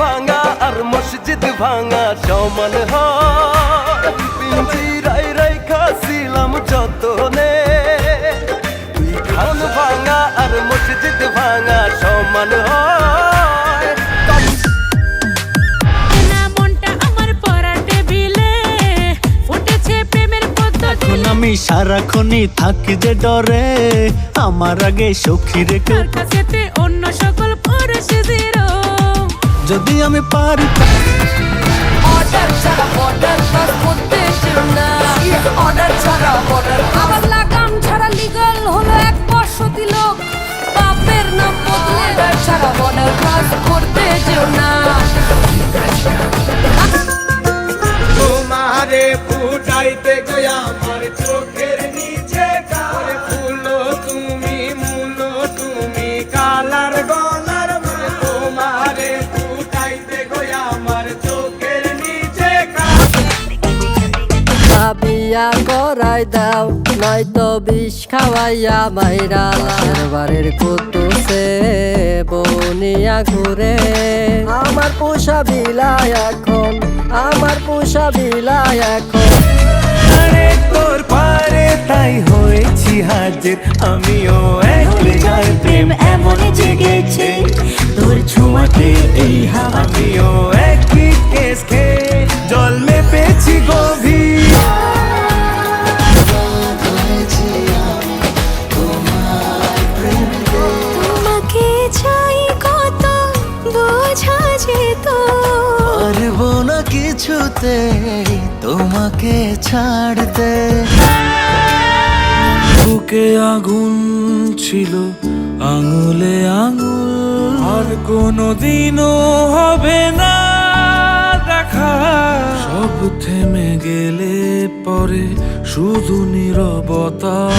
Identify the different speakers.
Speaker 1: ভাঙা আর মসজিদ ভাঙা সমান হয়। পিঞ্জিরাই রাই খাসিলাম যতনে। তুই খান ভাঙা আর মসজিদ ভাঙা সমান হয়।
Speaker 2: পদ্ধতি
Speaker 3: আমি সারাক্ষণই থাকি যে ডরে আমার আগে সখী রেখে
Speaker 2: অন্য জিরো
Speaker 3: যদি আমি পারি
Speaker 4: অর্ডার ছাড়া বর্ডার পার করতে চেও না। অর্ডার ছাড়া বর্ডার আবার লাগাম ছাড়া লিগাল হলো এক বর্ষতি লোক। বাপের নাম বদলে অর্ডার ছাড়া বর্ডার ক্রস করতে চেও না।
Speaker 5: তোমারে ফুটাইতে গয়া
Speaker 6: বিয়া করাই দাও নয়তো বিষ খাওয়াইয়া মাইরা বাড়ির কুতুসে বনিয়া ঘুরে। আমার পোষা বিলাই এখন আমার পোষা বিলাই এখন।
Speaker 1: আরে তোর পারে তাই হয়েছি হাজির আমিও এক লেগার প্রেম এমন জেগেছে। তোর ছোঁয়াতে এই হাওয়া আমিও একই কেস খেয়ে জল
Speaker 2: চাই কত বোঝা যেত।
Speaker 3: পারব না কিছুতে তোমাকে ছাড়তে। বুকে আগুন ছিল আঙুলে আঙুল। আর কোনোদিনও হবে না দেখা। সব থেমে গেলে পরে শুধু নীরবতা।